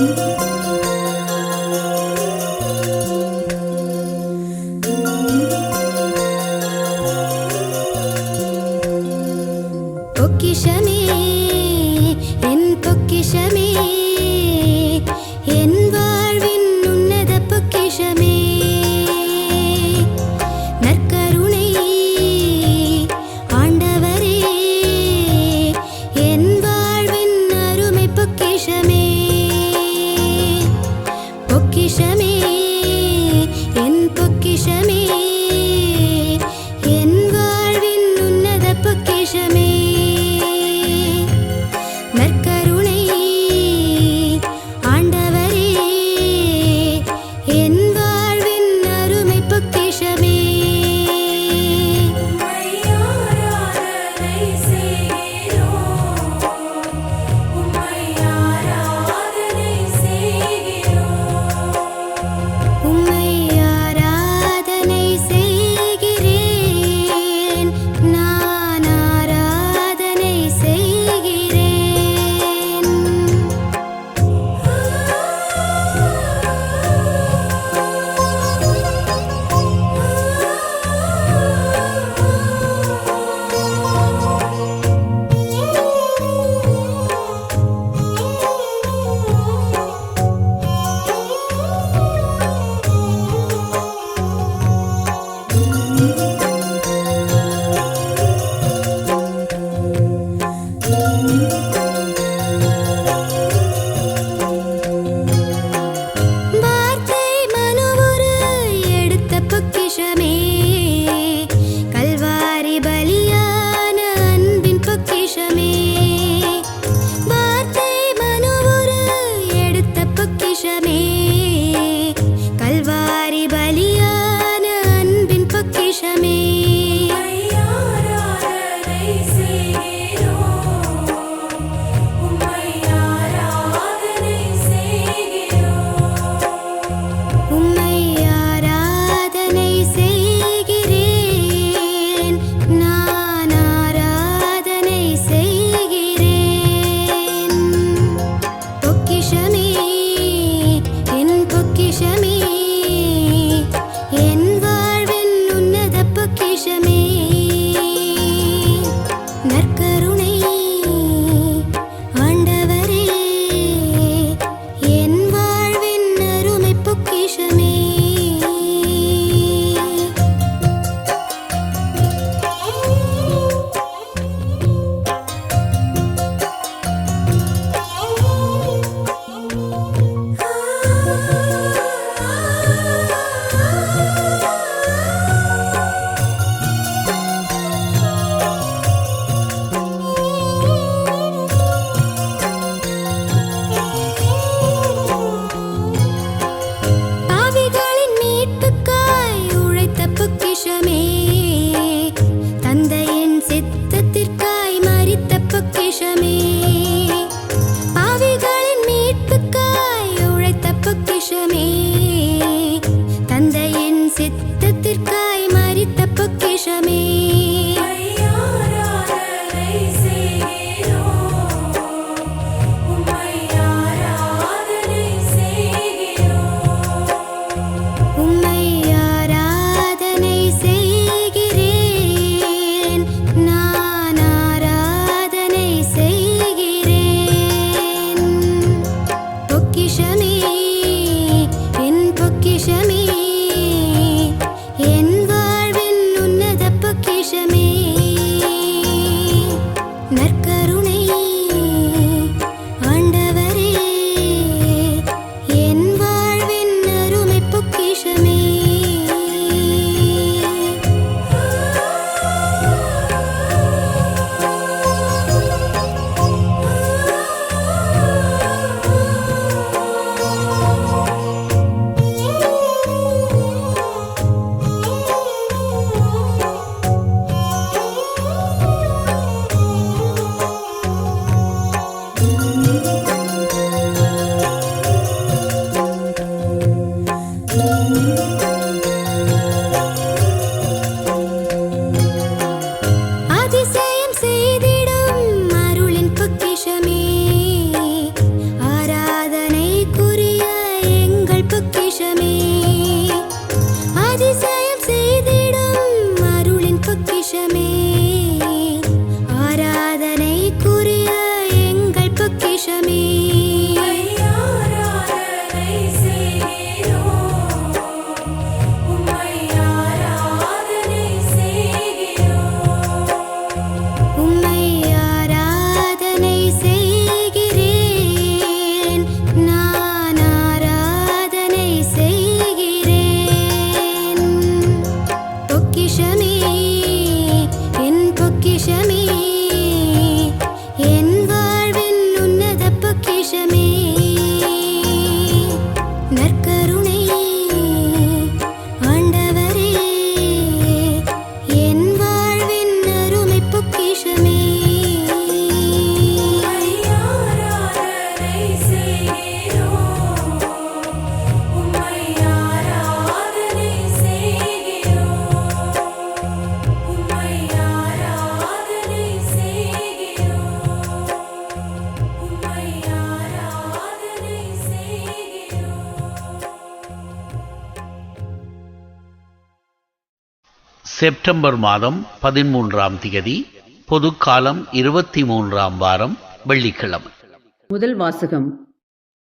You. September மாதம் பதிமூன்றாம் திகதி பொதுக்காலம் இருபத்தி மூன்றாம் வாரம் வெள்ளிக்கிழமை. முதல் வாசகம்.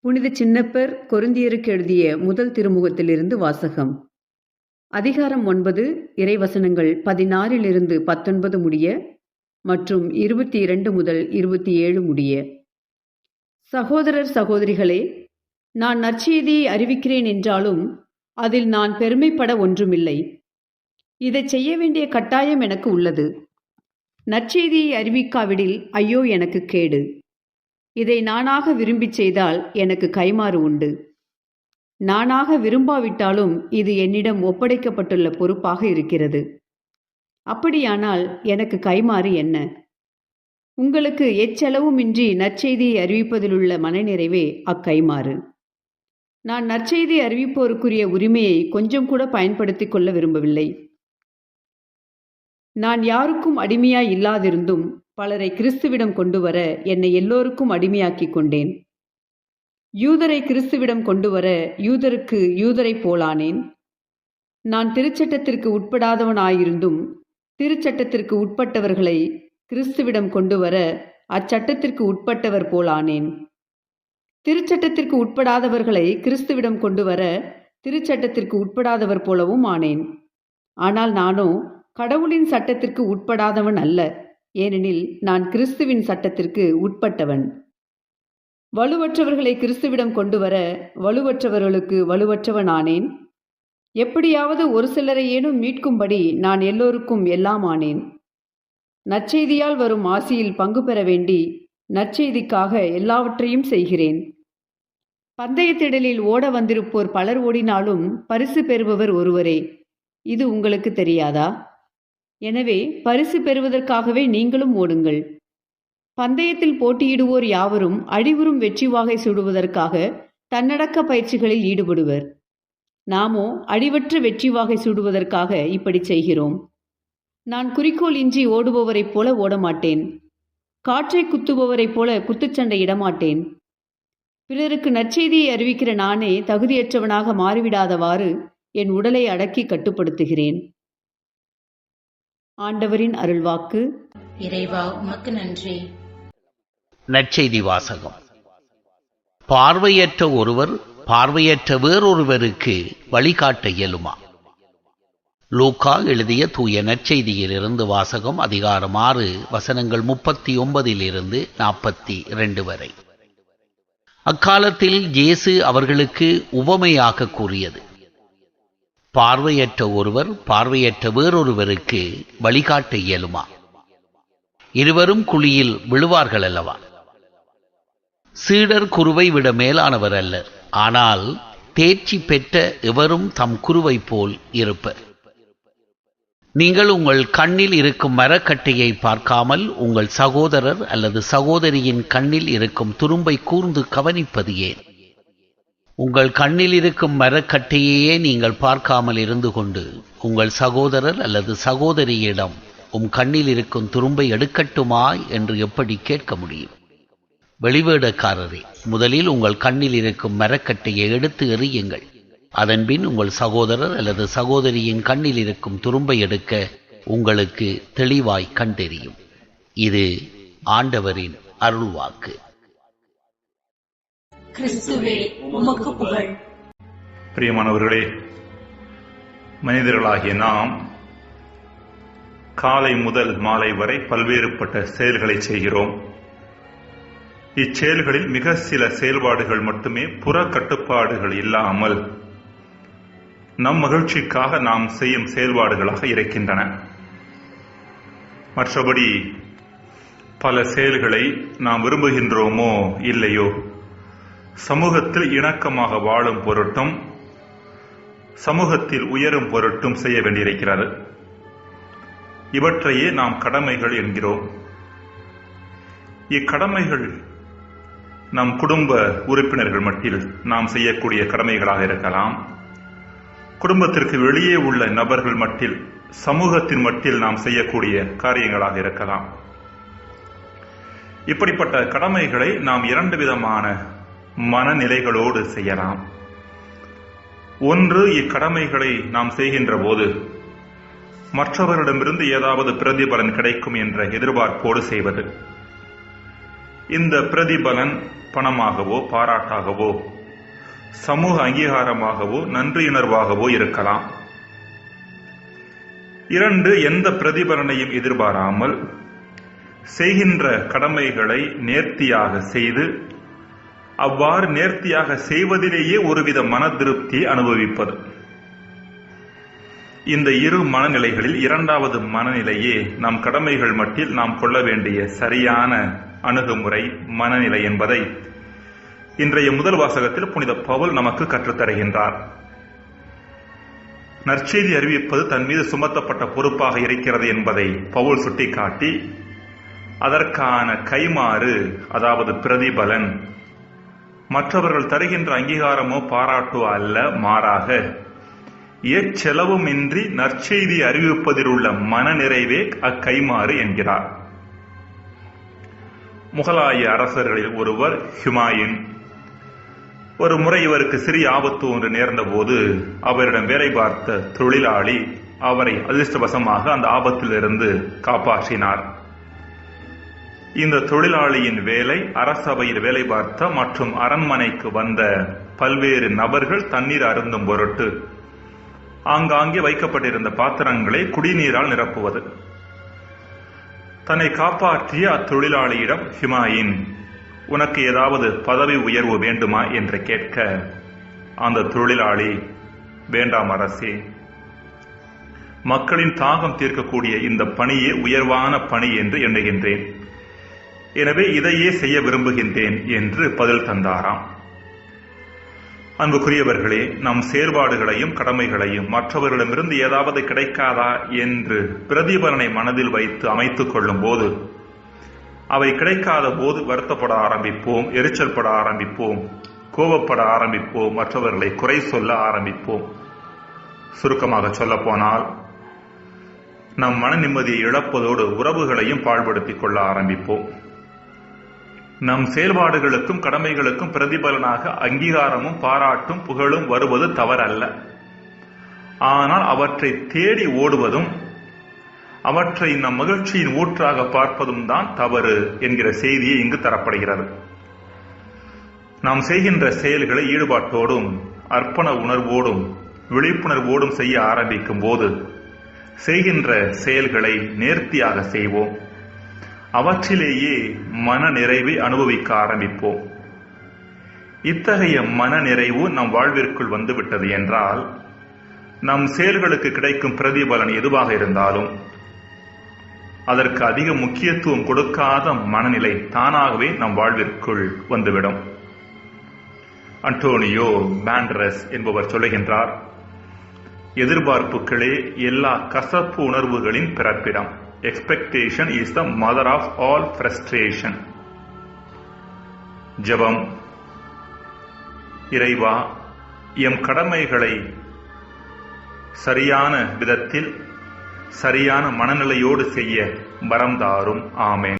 புனித சின்னப்பர் கொருந்தியருக்கு எழுதிய முதல் திருமுகத்திலிருந்து வாசகம். அதிகாரம் ஒன்பது இறைவசனங்கள் பதினாறிலிருந்து பத்தொன்பது முடிய மற்றும் இருபத்தி இரண்டு முதல் இருபத்தி ஏழு முடிய. சகோதரர் சகோதரிகளே நான் நற்செய்தியை அறிவிக்கிறேன் என்றாலும் அதில் நான் பெருமைப்பட ஒன்றுமில்லை. இதை செய்ய வேண்டிய கட்டாயம் எனக்கு உள்ளது. நற்செய்தியை அறிவிக்காவிடில் ஐயோ எனக்கு கேடு. இதை நானாக விரும்பிச் செய்தால் எனக்கு கைமாறு உண்டு. நானாக விரும்பாவிட்டாலும் இது என்னிடம் ஒப்படைக்கப்பட்டுள்ள பொறுப்பாக இருக்கிறது. அப்படியானால் எனக்கு கைமாறு என்ன? உங்களுக்கு எச்செலவுமின்றி நற்செய்தியை அறிவிப்பதிலுள்ள மனநிறைவே அக்கைமாறு நான் நற்செய்தி அறிவிப்போருக்குரிய உரிமையை கொஞ்சம் கூட பயன்படுத்திக் கொள்ள விரும்பவில்லை. நான் யாருக்கும் அடிமையாய் இல்லாதிருந்தும் பலரை கிறிஸ்துவிடம் கொண்டு வர என்னை எல்லோருக்கும் அடிமையாக்கிக் கொண்டேன். யூதரை கிறிஸ்துவிடம் கொண்டு வர யூதருக்கு யூதரைப் போலானேன். நான் திருச்சட்டத்திற்கு உட்படாதவனாயிருந்தும் திருச்சட்டத்திற்கு உட்பட்டவர்களை கிறிஸ்துவிடம் கொண்டு வர அச்சட்டத்திற்கு உட்பட்டவர் போலானேன். திருச்சட்டத்திற்கு உட்படாதவர்களை கிறிஸ்துவிடம் கொண்டு வர திருச்சட்டத்திற்கு உட்படாதவர் போலவும் ஆனேன். ஆனால் நானோ கடவுளின் சட்டத்திற்கு உட்படாதவன் அல்ல ஏனெனில் நான் கிறிஸ்துவின் சட்டத்திற்கு உட்பட்டவன். வலுவற்றவர்களை கிறிஸ்துவிடம் கொண்டு வர வலுவற்றவர்களுக்கு வலுவற்றவன் ஆனேன் எப்படியாவது ஒரு சிலரையேனும் மீட்கும்படி நான் எல்லோருக்கும் எல்லாம் ஆனேன். நற்செய்தியால் வரும் ஆசியில் பங்கு பெற வேண்டி நற்செய்திக்காக எல்லாவற்றையும் செய்கிறேன். பந்தயத்திடலில் ஓட வந்திருப்போர் பலர் ஓடினாலும் பரிசு பெறுபவர் ஒருவரே. இது உங்களுக்கு தெரியாதா? எனவே பரிசு பெறுவதற்காகவே நீங்களும் ஓடுங்கள். பந்தயத்தில் போட்டியிடுவோர் யாவரும் அழிவுறும் வெற்றி வாகை சூடுவதற்காக தன்னடக்க பயிற்சிகளில் ஈடுபடுவர். நாமோ அழிவற்ற வெற்றி வாகை சூடுவதற்காக இப்படி செய்கிறோம். நான் குறிக்கோள் இன்றி ஓடுபவரைப் போல ஓடமாட்டேன். காற்றை குத்துபவரைப் போல குத்துச்சண்டை இடமாட்டேன். பிறருக்கு நற்செய்தியை அறிவிக்கிற நானே தகுதியற்றவனாக மாறிவிடாதவாறு என் உடலை அடக்கி கட்டுப்படுத்துகிறேன். ஆண்டவரின் அருள்வாக்கு. இறைவா உமக்கு நன்றி. நற்செய்தி வாசகம். பார்வையற்ற ஒருவர் பார்வையற்ற வேறொருவருக்கு வழிகாட்ட இயலுமா? லூக்கா எழுதிய தூய நற்செய்தியிலிருந்து வாசகம் அதிகாரம் ஆறு வசனங்கள் முப்பத்தி ஒன்பதிலிருந்து நாற்பத்தி இரண்டு வரை. அக்காலத்தில் இயேசு அவர்களுக்கு உவமையாக கூறியது. பார்வையற்ற ஒருவர் பார்வையற்ற வேறொருவருக்கு வழிகாட்ட இயலுமா? இருவரும் குழியில் விழுவார்கள் அல்லவா? சீடர் குருவை விட மேலானவர் அல்லர் ஆனால் தேர்ச்சி பெற்ற எவரும் தம் குருவை போல் இருப்பர். நீங்கள் உங்கள் கண்ணில் இருக்கும் மரக்கட்டையை பார்க்காமல் உங்கள் சகோதரர் அல்லது சகோதரியின் கண்ணில் இருக்கும் துரும்பை கூர்ந்து கவனிப்பது ஏன்? உங்கள் கண்ணில் இருக்கும் மரக்கட்டையையே நீங்கள் பார்க்காமல் இருந்து கொண்டு உங்கள் சகோதரர் அல்லது சகோதரியிடம் உம் கண்ணில் இருக்கும் துரும்பை எடுக்கட்டுமா என்று எப்படி கேட்க முடியும்? வெளிவேடக்காரரே முதலில் உங்கள் கண்ணில் இருக்கும் மரக்கட்டையை எடுத்து எறியுங்கள். அதன்பின் உங்கள் சகோதரர் அல்லது சகோதரியின் கண்ணில் இருக்கும் துரும்பை எடுக்க உங்களுக்கு தெளிவாய் கண்டெறியும். இது ஆண்டவரின் அருள்வாக்கு. கிறிஸ்துவே உமக்கு புகழ். பிரியமானவர்களே மனிதர்களாகிய நாம் காலை முதல் மாலை வரை பல்வேறுபட்ட செயல்களை செய்கிறோம். இச்செயல்களில் மிக சில செயல்பாடுகள் மட்டுமே புற கட்டுப்பாடுகள் இல்லாமல் நம் மகிழ்ச்சிக்காக நாம் செய்யும் செயல்பாடுகளாக இருக்கின்றன. மற்றபடி பல செயல்களை நாம் விரும்புகின்றோமோ இல்லையோ? சமூகத்தில் இணக்கமாக வாழும் பொருட்டும் சமூகத்தில் உயரும் பொருட்டும் செய்ய வேண்டியிருக்கிறது. இவற்றையே நாம் கடமைகள் என்கிறோம். இக்கடமைகள் நம் குடும்ப உறுப்பினர்கள் மட்டில் நாம் செய்யக்கூடிய கடமைகளாக இருக்கலாம். குடும்பத்திற்கு வெளியே உள்ள நபர்கள் மட்டில் சமூகத்தின் மட்டில் நாம் செய்யக்கூடிய காரியங்களாக இருக்கலாம். இப்படிப்பட்ட கடமைகளை நாம் இரண்டு விதமான மனநிலைகளோடு செய்யலாம். ஒன்று இக்கடமைகளை நாம் செய்கின்ற போது மற்றவரிடமிருந்து ஏதாவது பிரதிபலன் கிடைக்கும் என்ற எதிர்பார்ப்போடு செய்வது. இந்த பிரதிபலன் பணமாகவோ பாராட்டாகவோ சமூக அங்கீகாரமாகவோ நன்றியுணர்வாகவோ இருக்கலாம். இரண்டு எந்த பிரதிபலனையும் எதிர்பாராமல் செய்கின்ற கடமைகளை நேர்த்தியாக செய்து அவ்வாறு நேர்த்தியாக செய்வதிலேயே ஒருவித மன திருப்தியை அனுபவிப்பது. இந்த இரு மனநிலைகளில் இரண்டாவது மனநிலையே நம் கடமைகள் மட்டில் நாம் கொள்ள வேண்டிய சரியான அணுகுமுறை மனநிலை என்பதை இன்றைய முதல் வாசகத்தில் புனித பவுல் நமக்கு கற்றுத்தருகின்றார். நற்செய்தி அறிவிப்பது தன் மீது சுமத்தப்பட்ட பொறுப்பாக இருக்கிறது என்பதை பவுல் சுட்டிக்காட்டி அதற்கான கைமாறு அதாவது பிரதிபலன் மற்றவர்கள் தருகின்ற அங்கீகாரமோ பாராட்டோ அல்ல மாறாக எச்செலவுமின்றி நற்செய்தி அறிவிப்பதில் உள்ள மனநிறைவே அக்கைமாறு என்கிறார். முகலாய அரசர்களில் ஒருவர் ஹிமாயின். ஒரு முறை இவருக்கு சிறிய ஆபத்து ஒன்று நேர்ந்தபோது அவரிடம் வேலை பார்த்த தொழிலாளி அவரை அதிர்ஷ்டவசமாக அந்த ஆபத்திலிருந்து காப்பாற்றினார். இந்த தொழிலாளியின் வேலை அரசவையில் வேலை பார்த்த மற்றும் அரண்மனைக்கு வந்த பல்வேறு நபர்கள் தண்ணீர் அருந்தும் பொருட்டு ஆங்காங்கே வைக்கப்பட்டிருந்த பாத்திரங்களை குடிநீரால் நிரப்புவது. தன்னை காப்பாற்றிய அத்தொழிலாளியிடம் ஹிமாயின் உனக்கு ஏதாவது பதவி உயர்வு வேண்டுமா? என்று கேட்க அந்த தொழிலாளி வேண்டாம் அரசே. மக்களின் தாகம் தீர்க்கக்கூடிய இந்த பணியே உயர்வான பணி என்று எண்ணுகின்றேன். எனவே இதையே செய்ய விரும்புகின்றேன் என்று பதில் தந்தாராம். அன்புக்குரியவர்களே நம் செயல்பாடுகளையும் கடமைகளையும் மற்றவர்களிடமிருந்து ஏதாவது கிடைக்காதா என்று பிரதிபலனை மனதில் வைத்து அமைத்துக் கொள்ளும் போது அவை கிடைக்காத போது வருத்தப்பட ஆரம்பிப்போம் எரிச்சல் பட ஆரம்பிப்போம் கோபப்பட ஆரம்பிப்போம் மற்றவர்களை குறை சொல்ல ஆரம்பிப்போம். சுருக்கமாக சொல்லப்போனால் நம் மன நிம்மதியை இழப்பதோடு உறவுகளையும் பாழ்படுத்திக் கொள்ள ஆரம்பிப்போம். நம் செயல்பாடுகளுக்கும் கடமைகளுக்கும் பிரதிபலனாக அங்கீகாரமும் பாராட்டும் புகழும் வருவது தவறல்ல. ஆனால் அவற்றை தேடி ஓடுவதும் அவற்றை நம் மகிழ்ச்சியின் ஊற்றாக பார்ப்பதும் தான் தவறு என்கிற செய்தியை இங்கு தரப்படுகிறது. நாம் செய்கின்ற செயல்களை ஈடுபாட்டோடும் அர்ப்பண உணர்வோடும் விழிப்புணர்வோடும் செய்ய ஆரம்பிக்கும் போது செய்கின்ற செயல்களை நேர்த்தியாக செய்வோம். அவற்றிலேயே மன நிறைவை அனுபவிக்க ஆரம்பிப்போம். இத்தகைய மன நிறைவு நம் வாழ்விற்குள் வந்துவிட்டது என்றால் நம் செயல்களுக்கு கிடைக்கும் பிரதிபலன் எதுவாக இருந்தாலும் அதற்கு அதிக முக்கியத்துவம் கொடுக்காத மனநிலை தானாகவே நம் வாழ்விற்குள் வந்துவிடும். அன்டோனியோ பேண்ட்ரஸ் என்பவர் சொல்லுகின்றார் எதிர்பார்ப்புகளே எல்லா கசப்பு உணர்வுகளின் பிறப்பிடம். Expectation is the mother of all frustration ஜபம் இறைவா எம் கடமைகளை சரியான விதத்தில் சரியான மனநிலையோடு செய்ய வரம் தாரும்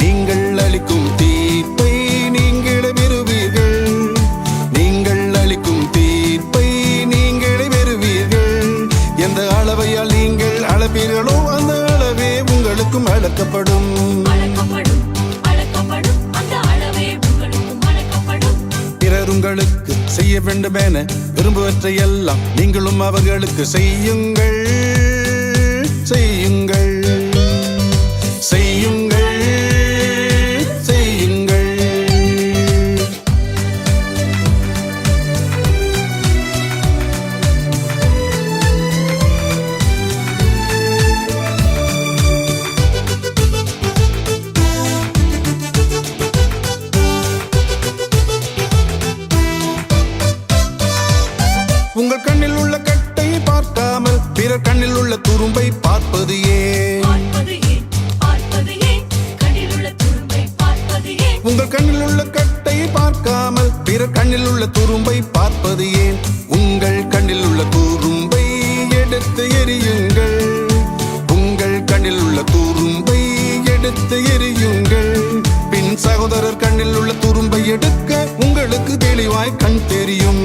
நீங்கள் அளிக்கும் தீர்ப்பை நீங்களே பெறுவீர்கள். நீங்கள் அளிக்கும் தீர்ப்பை நீங்களே பெறுவீர்கள். எந்த அளவையால் நீங்கள் அளப்பீர்களோ அந்த அளவே உங்களுக்கும் அளக்கப்படும். பிறர் உங்களுக்கு செய்ய வேண்டும் என விரும்புவற்றை எல்லாம் நீங்களும் அவர்களுக்கு செய்யுங்கள் செய்யுங்கள். செய்யுங்கள். சகோதரர் கண்ணில் உள்ள துரும்பை எடுக்க உங்களுக்கு தெளிவாய் கண் தெரியும்.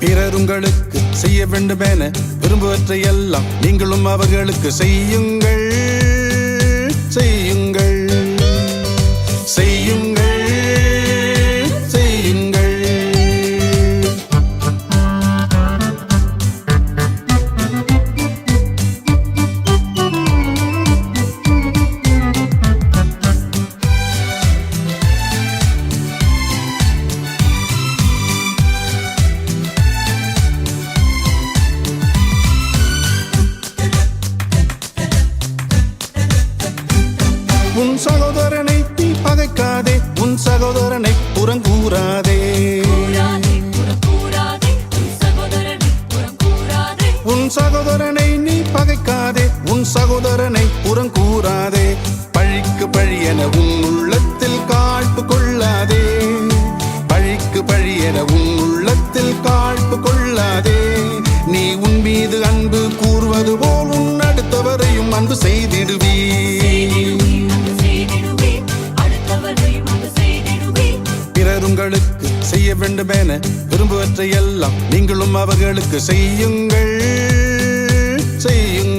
பிறர் உங்களுக்கு செய்ய வேண்டும் என விரும்புவற்றை எல்லாம் நீங்களும் அவர்களுக்கு செய்யுங்கள். செய்யுங்கள். செய்யுங்கள் உன் சகோதரனை புறங்கூறாதே. உன் சகோதரனை நீ பகைக்காதே. உன் சகோதரனை புறங்கூறாதே. பழிக்கு பழி என உன் என விரும்புவற்றை எல்லாம் நீங்களும் அவர்களுக்கு செய்யுங்கள். செய்யுங்கள்.